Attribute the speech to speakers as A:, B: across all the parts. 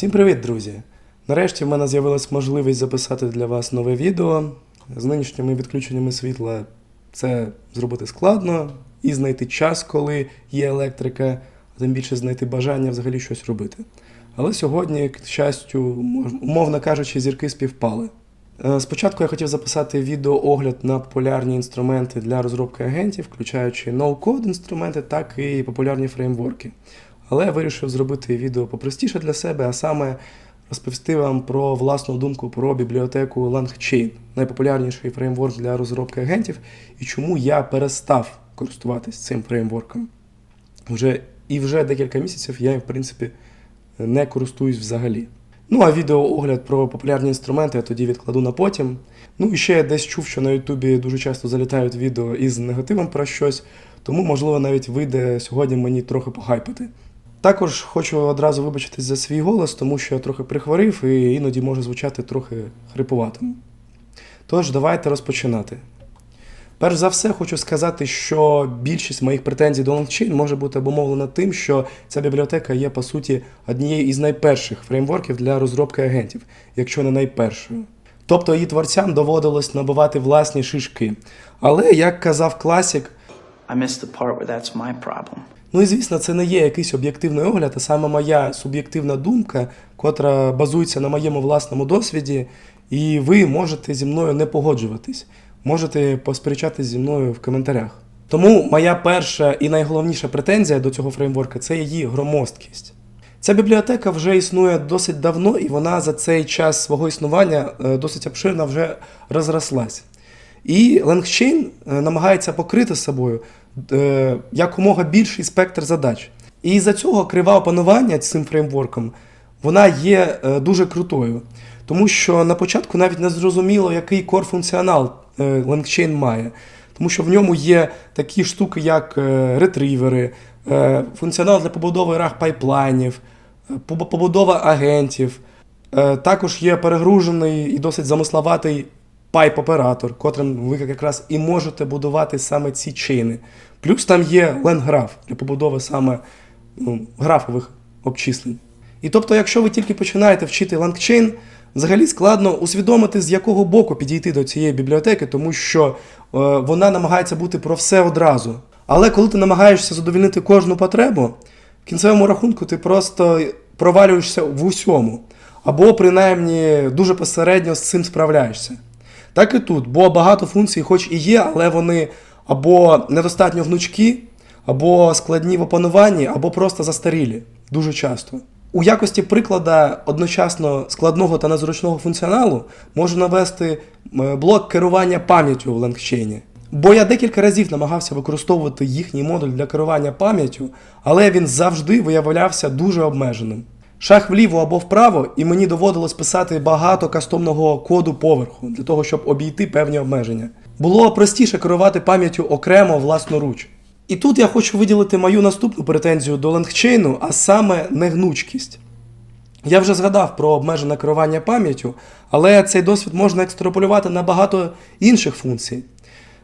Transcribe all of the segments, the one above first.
A: Всім привіт, друзі! Нарешті в мене з'явилась можливість записати для вас нове відео. З нинішніми відключеннями світла це зробити складно і знайти час, коли є електрика, а тим більше знайти бажання взагалі щось робити. Але сьогодні, к щастю, умовно кажучи, зірки співпали. Е, Спочатку я хотів записати відеоогляд на популярні інструменти для розробки агентів, включаючи ноу-код інструменти, так і популярні фреймворки. Але я вирішив зробити відео попростіше для себе, а саме розповісти вам про власну думку про бібліотеку LangChain, найпопулярніший фреймворк для розробки агентів, і чому я перестав користуватись цим фреймворком. Вже, і вже декілька місяців я, в принципі, не користуюсь взагалі. Ну а відеоогляд про популярні інструменти я тоді відкладу на потім. Ну і ще я десь чув, що на Ютубі дуже часто залітають відео із негативом про щось, тому, можливо, навіть вийде сьогодні мені трохи похайпити. Також хочу одразу вибачитись за свій голос, тому що я трохи прихворів і іноді може звучати трохи хриповатим. Тож, давайте розпочинати. Перш за все, хочу сказати, що більшість моїх претензій до LangChain може бути обумовлена тим, що ця бібліотека є, по суті, однією із найперших фреймворків для розробки агентів, якщо не найпершою. Тобто її творцям доводилось набивати власні шишки. Але, як казав класік,
B: I missed the part where that's my problem.
A: Ну і звісно, це не є якийсь об'єктивний огляд, а саме моя суб'єктивна думка, котра базується на моєму власному досвіді, і ви можете зі мною не погоджуватись, можете посперечатись зі мною в коментарях. Тому моя перша і найголовніша претензія до цього фреймворка це її громоздкість. Ця бібліотека вже існує досить давно, і вона за цей час свого існування е, досить обширно вже розрослась. І LangChain е, намагається покрити собою е, якомога більший спектр задач. І за цього крива опанування цим фреймворком вона є е, дуже крутою. Тому що на початку навіть не зрозуміло, який кор-функціонал е, LangChain має. Тому що в ньому є такі штуки, як ретривери, е, функціонал для побудови рах пайплайнів, побудова агентів. Також є перегружений і досить замисловатий пайп-оператор, котрим ви якраз і можете будувати саме ці чейни. Плюс там є ленграф для побудови саме ну, графових обчислень. І тобто, якщо ви тільки починаєте вчити LangChain, взагалі складно усвідомити, з якого боку підійти до цієї бібліотеки, тому що е, вона намагається бути про все одразу. Але коли ти намагаєшся задовільнити кожну потребу, в кінцевому рахунку ти просто провалюєшся в усьому. Або принаймні дуже посередньо з цим справляєшся. Так і тут, бо багато функцій, хоч і є, але вони або недостатньо гнучкі, або складні в опануванні, або просто застарілі дуже часто. У якості приклада одночасно складного та незручного функціоналу можу навести е, блок керування пам'яттю в LangChain. Бо я декілька разів намагався використовувати їхній модуль для керування пам'яттю, але він завжди виявлявся дуже обмеженим. Шах вліво або вправо, і мені доводилось писати багато кастомного коду поверху для того, щоб обійти певні обмеження. Було простіше керувати пам'яттю окремо власноруч. І тут я хочу виділити мою наступну претензію до LangChain, а саме негнучкість. Я вже згадав про обмежене керування пам'яттю, але цей досвід можна екстраполювати на багато інших функцій.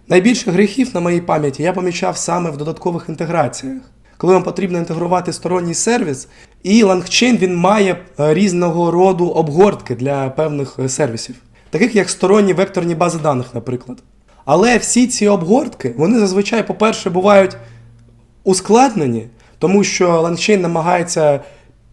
A: Найбільше гріхів на моїй пам'яті я помічав саме в додаткових інтеграціях. Коли вам потрібно інтегрувати сторонній сервіс, і LangChain він має е, різного роду обгортки для певних е, сервісів, таких як сторонні векторні бази даних, наприклад. Але всі ці обгортки, вони зазвичай, по-перше, бувають ускладнені, тому що LangChain намагається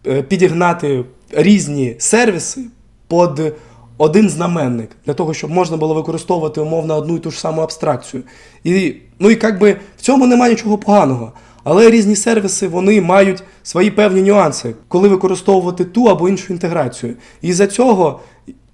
A: е, підігнати різні сервіси під один знаменник, для того, щоб можна було використовувати умовно одну і ту ж саму абстракцію. І, ну і як би в цьому немає нічого поганого. Але різні сервіси вони мають свої певні нюанси, коли використовувати ту або іншу інтеграцію. І за цього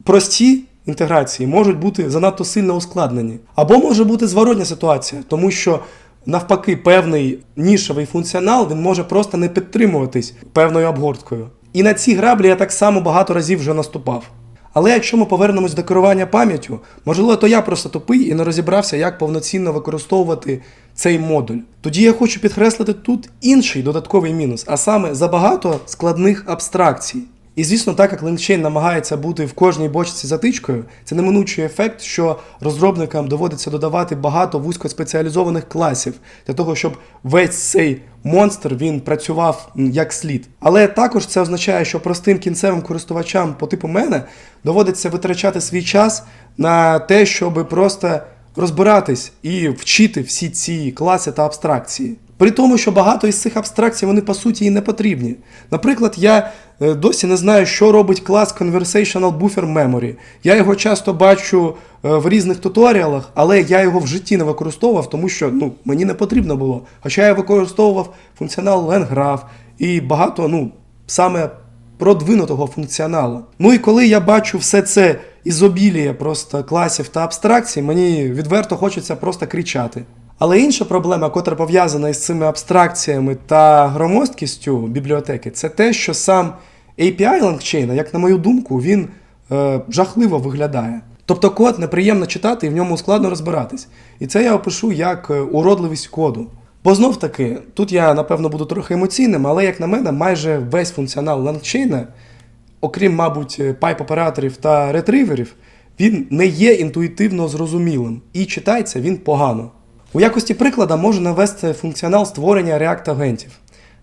A: прості інтеграції можуть бути занадто сильно ускладнені. Або може бути зворотня ситуація, тому що навпаки певний нішевий функціонал він може просто не підтримуватись певною обгорткою. І на ці граблі я так само багато разів вже наступав. Але якщо ми повернемось до керування пам'яттю, можливо, то я просто тупий і не розібрався, як повноцінно використовувати цей модуль. Тоді я хочу підкреслити тут інший додатковий мінус, а саме забагато складних абстракцій. І звісно, так як LangChain намагається бути в кожній бочці затичкою, це неминучий ефект, що розробникам доводиться додавати багато вузькоспеціалізованих класів для того, щоб весь цей монстр він працював як слід. Але також це означає, що простим кінцевим користувачам по типу мене доводиться витрачати свій час на те, щоб просто розбиратись і вчити всі ці класи та абстракції. При тому, що багато із цих абстракцій вони по суті і не потрібні. Наприклад, я е, досі не знаю, що робить клас Conversational Buffer Memory. Я його часто бачу е, в різних туторіалах, але я його в житті не використовував, тому що ну, мені не потрібно було. Хоча я використовував функціонал LangGraph і багато, ну, саме продвинутого функціоналу. Ну і коли я бачу все це ізобіліє просто класів та абстракцій, мені відверто хочеться просто кричати. Але інша проблема, котра пов'язана із цими абстракціями та громоздкістю бібліотеки, це те, що сам API LangChain, як на мою думку, він е, жахливо виглядає. Тобто код неприємно читати і в ньому складно розбиратись. І це я опишу як е, уродливість коду. Бо знов таки, тут я напевно буду трохи емоційним, але як на мене, майже весь функціонал LangChain, окрім, мабуть, пайп-операторів та ретриверів, він не є інтуїтивно зрозумілим і читається він погано. У якості приклада можу навести функціонал створення React-агентів,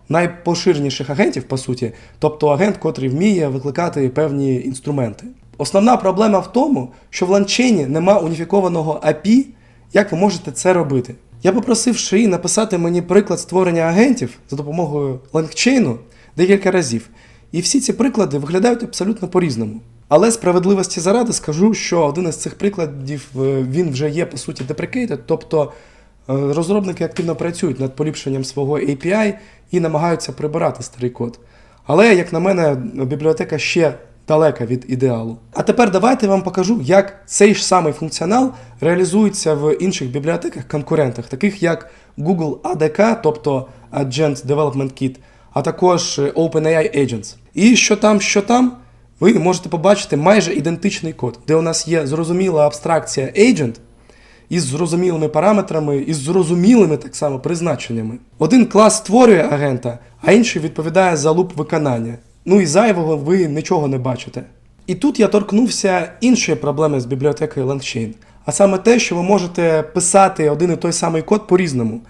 A: найпоширеніших агентів, по суті, тобто агент, котрий вміє викликати певні інструменти. Основна проблема в тому, що в ланчейні нема уніфікованого API, як ви можете це робити. Я попросив Шиї написати мені приклад створення агентів за допомогою лангчейну декілька разів. І всі ці приклади виглядають абсолютно по-різному. Але справедливості заради скажу, що один із цих прикладів е, він вже є по суті deprecated, тобто е, розробники активно працюють над поліпшенням свого API і намагаються прибирати старий код. Але, як на мене, бібліотека ще далека від ідеалу. А тепер давайте я вам покажу, як цей ж самий функціонал реалізується в інших бібліотеках-конкурентах, таких як Google ADK, тобто Agent Development Kit, а також е, OpenAI Agents. І що там, що там, ви можете побачити майже ідентичний код, де у нас є зрозуміла абстракція Agent із зрозумілими параметрами, із зрозумілими так само призначеннями. Один клас створює агента, а інший відповідає за луп виконання. Ну і зайвого ви нічого не бачите. І тут я торкнувся іншої проблеми з бібліотекою LangChain, а саме те, що ви можете писати один і той самий код по-різному.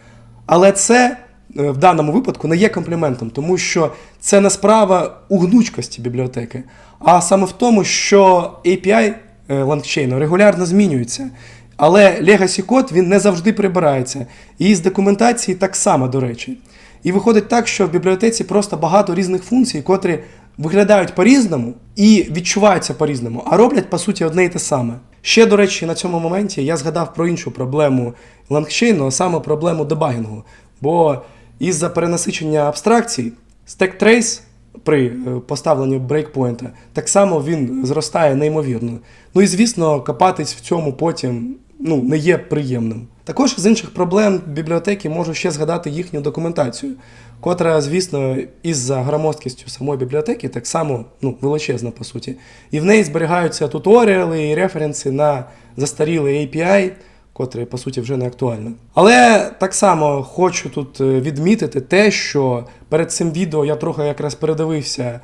A: Але це в даному випадку не є компліментом, тому що це не справа у гнучкості бібліотеки, а саме в тому, що API е, регулярно змінюється. Але legacy код він не завжди прибирається. І з документації так само, до речі. І виходить так, що в бібліотеці просто багато різних функцій, котрі виглядають по-різному і відчуваються по-різному, а роблять по суті одне і те саме. Ще, до речі, на цьому моменті я згадав про іншу проблему лангчейну, а саме проблему дебагінгу. Бо із-за перенасичення абстракцій, stack trace при е, поставленні брейкпойнта так само він зростає неймовірно. Ну і звісно, копатись в цьому потім ну, не є приємним. Також з інших проблем бібліотеки можу ще згадати їхню документацію, котра, звісно, із-за громоздкістю самої бібліотеки так само ну, величезна по суті. І в неї зберігаються туторіали і референси на застарілий API, котре, по суті, вже не актуально. Але так само хочу тут е, відмітити те, що перед цим відео я трохи якраз передивився е,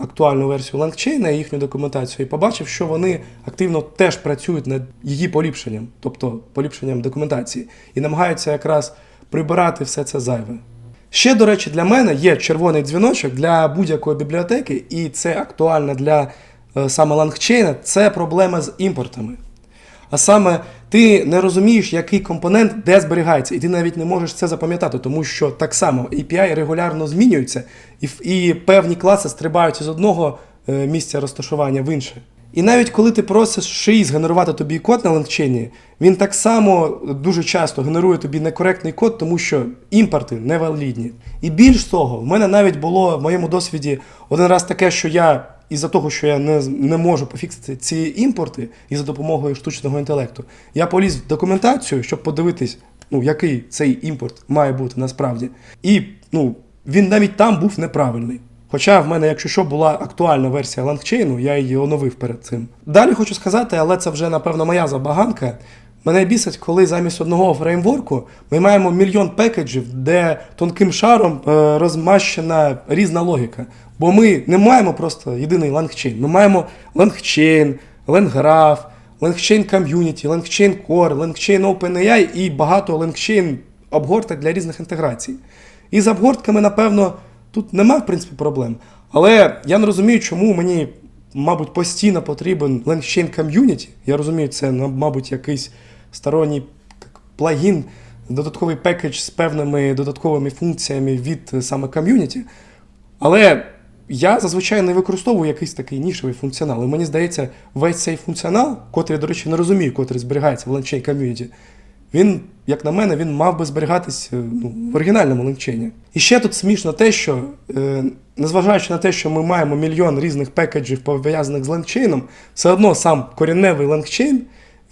A: актуальну версію LangChain і їхню документацію і побачив, що вони активно теж працюють над її поліпшенням, тобто поліпшенням документації, і намагаються якраз прибирати все це зайве. Ще, до речі, для мене є червоний дзвіночок для будь-якої бібліотеки, і це актуально для е, саме LangChain, це проблема з імпортами. А саме ти не розумієш, який компонент де зберігається, і ти навіть не можеш це запам'ятати, тому що так само API регулярно змінюються, і, і певні класи стрибають з одного е, місця розташування в інше. І навіть коли ти просиш шиї згенерувати тобі код на лангчейні, він так само дуже часто генерує тобі некоректний код, тому що імпорти невалідні. І більш того, в мене навіть було в моєму досвіді один раз таке, що я із-за того, що я не, не можу пофіксити ці імпорти і за допомогою штучного інтелекту, я поліз в документацію, щоб подивитись, ну, який цей імпорт має бути насправді. І ну, він навіть там був неправильний. Хоча в мене, якщо що, була актуальна версія LangChain, я її оновив перед цим. Далі хочу сказати, але це вже, напевно, моя забаганка. Мене бісить, коли замість одного фреймворку ми маємо мільйон пекеджів, де тонким шаром е, розмащена різна логіка. Бо ми не маємо просто єдиний лангчейн. Ми маємо лангчейн, ленграф, лангчейн ком'юніті, лангчейн core, лангчейн OpenAI і багато лангчейн обгорток для різних інтеграцій. І з обгортками, напевно, тут нема, в принципі, проблем. Але я не розумію, чому мені, мабуть, постійно потрібен LangChain Community. Я розумію, це, мабуть, якийсь сторонній плагін, додатковий пекедж з певними додатковими функціями від е, саме ком'юніті. Але я зазвичай не використовую якийсь такий нішевий функціонал. І мені здається, весь цей функціонал, котрий, до речі, не розумію, котрий зберігається в LangChain Community, він, як на мене, він мав би зберігатись е, ну, в оригінальному ланчейні. І ще тут смішно те, що, е, незважаючи на те, що ми маємо мільйон різних пекеджів пов'язаних з лангчейном, все одно сам корінневий лангчейн,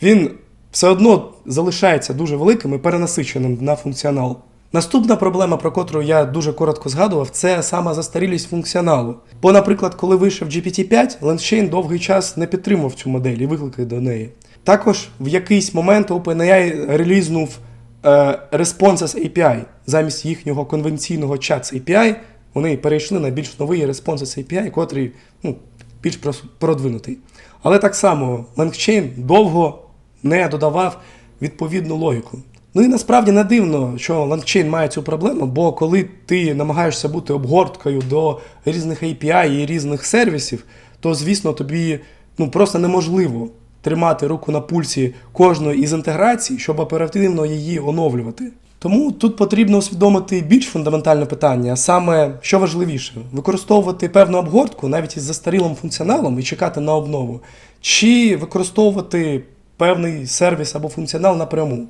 A: він все одно залишається дуже великим і перенасиченим на функціонал. Наступна проблема, про котру я дуже коротко згадував, це саме застарілість функціоналу. Бо, наприклад, коли вийшов GPT-5, Лендчейн довгий час не підтримував цю модель і виклики до неї. Також в якийсь момент OpenAI релізнув е, Responses API. Замість їхнього конвенційного Chats API вони перейшли на більш новий Responses API, котрий ну, більш продвинутий. Але так само LangChain довго не додавав відповідну логіку. Ну і насправді не дивно, що LangChain має цю проблему, бо коли ти намагаєшся бути обгорткою до різних API і різних сервісів, то звісно тобі ну просто неможливо тримати руку на пульсі кожної із інтеграцій, щоб оперативно її оновлювати. Тому тут потрібно усвідомити більш фундаментальне питання, а саме що важливіше, використовувати певну обгортку навіть із застарілим функціоналом і чекати на обнову, чи використовувати певний сервіс або функціонал напряму.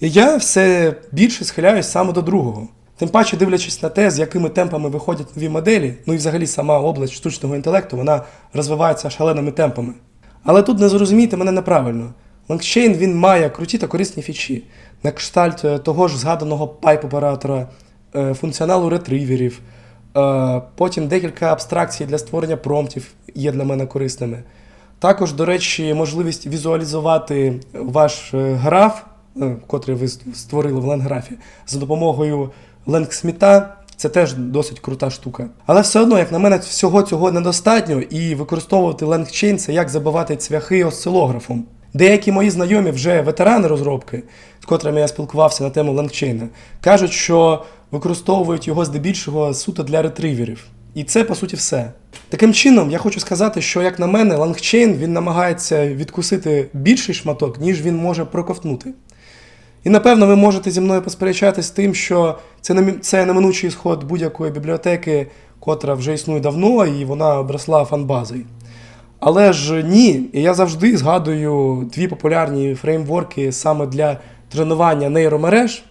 A: І я все більше схиляюсь саме до другого. Тим паче, дивлячись на те, з якими темпами виходять нові моделі, ну і взагалі сама область штучного інтелекту, вона розвивається шаленими темпами. Але тут не зрозумійте мене неправильно. Лангчейн він має круті та корисні фічі, на кштальт е, того ж згаданого пайп-оператора, е, функціоналу ретриверів, е, потім декілька абстракцій для створення промптів є для мене корисними. Також, до речі, можливість візуалізувати ваш е, граф, е, котрий ви створили в ленграфі, за допомогою ленгсміта. Це теж досить крута штука. Але все одно, як на мене, всього цього недостатньо, і використовувати LangChain – це як забивати цвяхи осцилографом. Деякі мої знайомі, вже ветерани розробки, з котрими я спілкувався на тему LangChain, кажуть, що використовують його здебільшого суто для ретриверів. І це по суті все. Таким чином, я хочу сказати, що, як на мене, LangChain він намагається відкусити більший шматок, ніж він може проковтнути. І напевно ви можете зі мною посперечатись тим, що це це неминучий сход будь-якої бібліотеки, котра вже існує давно, і вона обросла фанбазою. Але ж ні, і я завжди згадую дві популярні фреймворки саме для тренування нейромереж.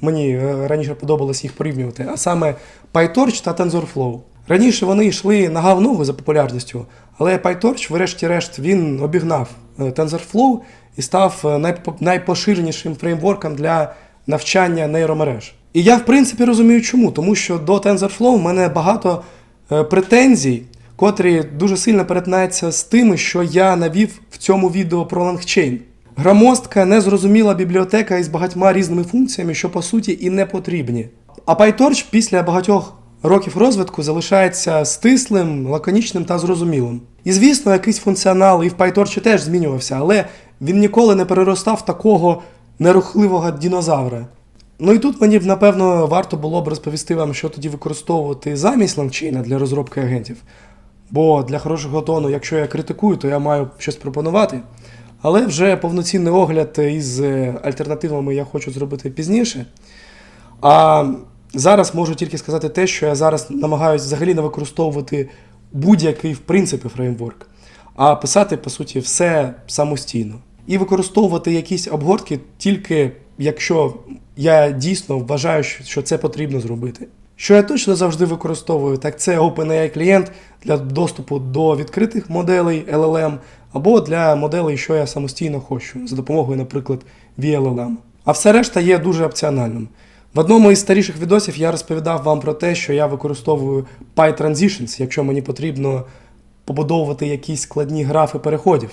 A: Мені е, раніше подобалось їх порівнювати, а саме PyTorch та TensorFlow. Раніше вони йшли на ногу за популярністю, але PyTorch, врешті-решт, він обігнав е, TensorFlow і став е, найпоширенішим фреймворком для навчання нейромереж. І я, в принципі, розумію, чому, тому що до TensorFlow в мене багато претензій, котрі дуже сильно перетинаються з тими, що я навів в цьому відео про LangChain. Громоздка, незрозуміла бібліотека із багатьма різними функціями, що по суті і не потрібні. А PyTorch після багатьох років розвитку залишається стислим, лаконічним та зрозумілим. І звісно, якийсь функціонал і в PyTorch теж змінювався, але він ніколи не переростав такого нерухливого дінозавра. Ну і тут мені б напевно варто було б розповісти вам, що тоді використовувати замість лангчейна для розробки агентів. Бо для хорошого тону, якщо я критикую, то я маю щось пропонувати. Але вже повноцінний огляд із е, альтернативами я хочу зробити пізніше. А зараз можу тільки сказати те, що я зараз намагаюся взагалі не використовувати будь-який в принципі фреймворк, а писати, по суті, все самостійно. І використовувати якісь обгортки тільки якщо я дійсно вважаю, що що це потрібно зробити. Що я точно завжди використовую, так це OpenAI клієнт для доступу до відкритих моделей LLM або для моделей, що я самостійно хочу, за допомогою, наприклад, VLLM. А все решта є дуже опціональним. В одному із старіших відосів я розповідав вам про те, що я використовую PyTransitions, якщо мені потрібно побудовувати якісь складні графи переходів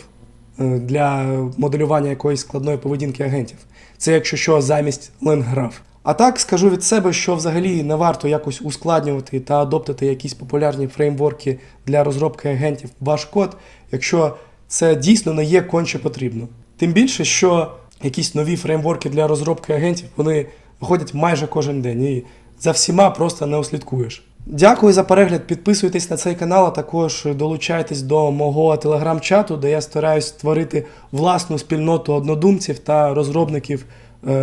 A: е, для моделювання якоїсь складної поведінки агентів. Це якщо що, замість ленграф. А так скажу від себе, що взагалі не варто якось ускладнювати та адоптити якісь популярні фреймворки для розробки агентів ваш код, якщо це дійсно не є конче потрібно. Тим більше, що якісь нові фреймворки для розробки агентів вони виходять майже кожен день і за всіма просто не услідкуєш. Дякую за перегляд. Підписуйтесь на цей канал, а також долучайтесь до мого телеграм-чату, де я стараюсь створити власну спільноту однодумців та розробників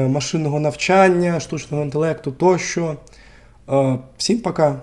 A: машинного навчання, штучного інтелекту тощо. Е, всім пока!